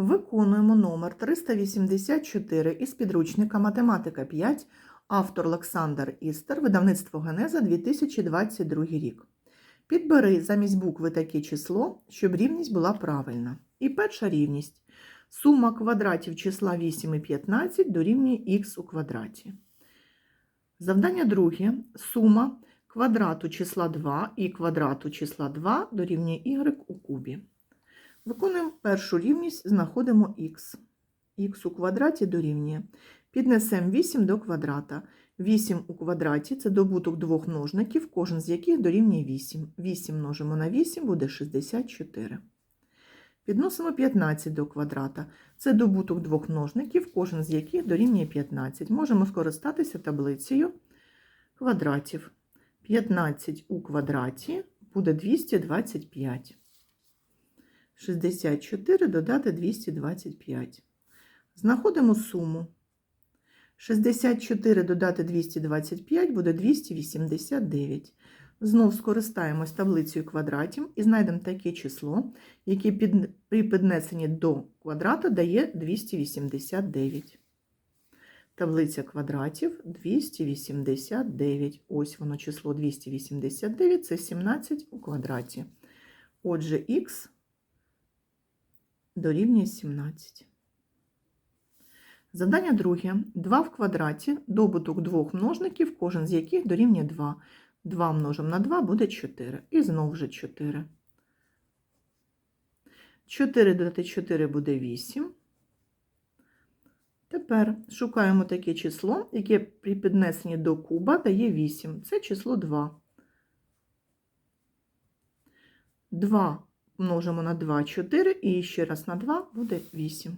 Виконуємо номер 384 із підручника Математика 5, автор Олександр Істер, видавництво Генеза 2022 рік. Підбери замість букви таке число, щоб рівність була правильна. І перша рівність. Сума квадратів числа 8 і 15 дорівнює х у квадраті. Завдання друге. Сума квадрату числа 2 і квадрату числа 2 дорівнює y у кубі. Виконуємо першу рівність, знаходимо х. х у квадраті дорівнює. Піднесемо 8 до квадрата. 8 у квадраті це добуток двох множників, кожен з яких дорівнює 8. 8 множимо на 8 буде 64. Підносимо 15 до квадрата. Це добуток двох множників, кожен з яких дорівнює 15. Можемо скористатися таблицею квадратів. 15 у квадраті буде 225. 64 додати 225. Знаходимо суму. 64 додати 225 буде 289. Знов скористаємось таблицею квадратів і знайдемо таке число, яке при піднесенні до квадрата дає 289. Таблиця квадратів 289. Ось воно число 289 це 17 у квадраті. Отже, х дорівнює 17. Завдання друге. 2 в квадраті, добуток двох множників, кожен з яких дорівнює 2. 2 множимо на 2 буде 4. І знову же 4. 4 додати 4 буде 8. Тепер шукаємо таке число, яке при піднесенні до куба дає 8. Це число 2. 2 множимо на 2 4 і ще раз на 2 буде 8.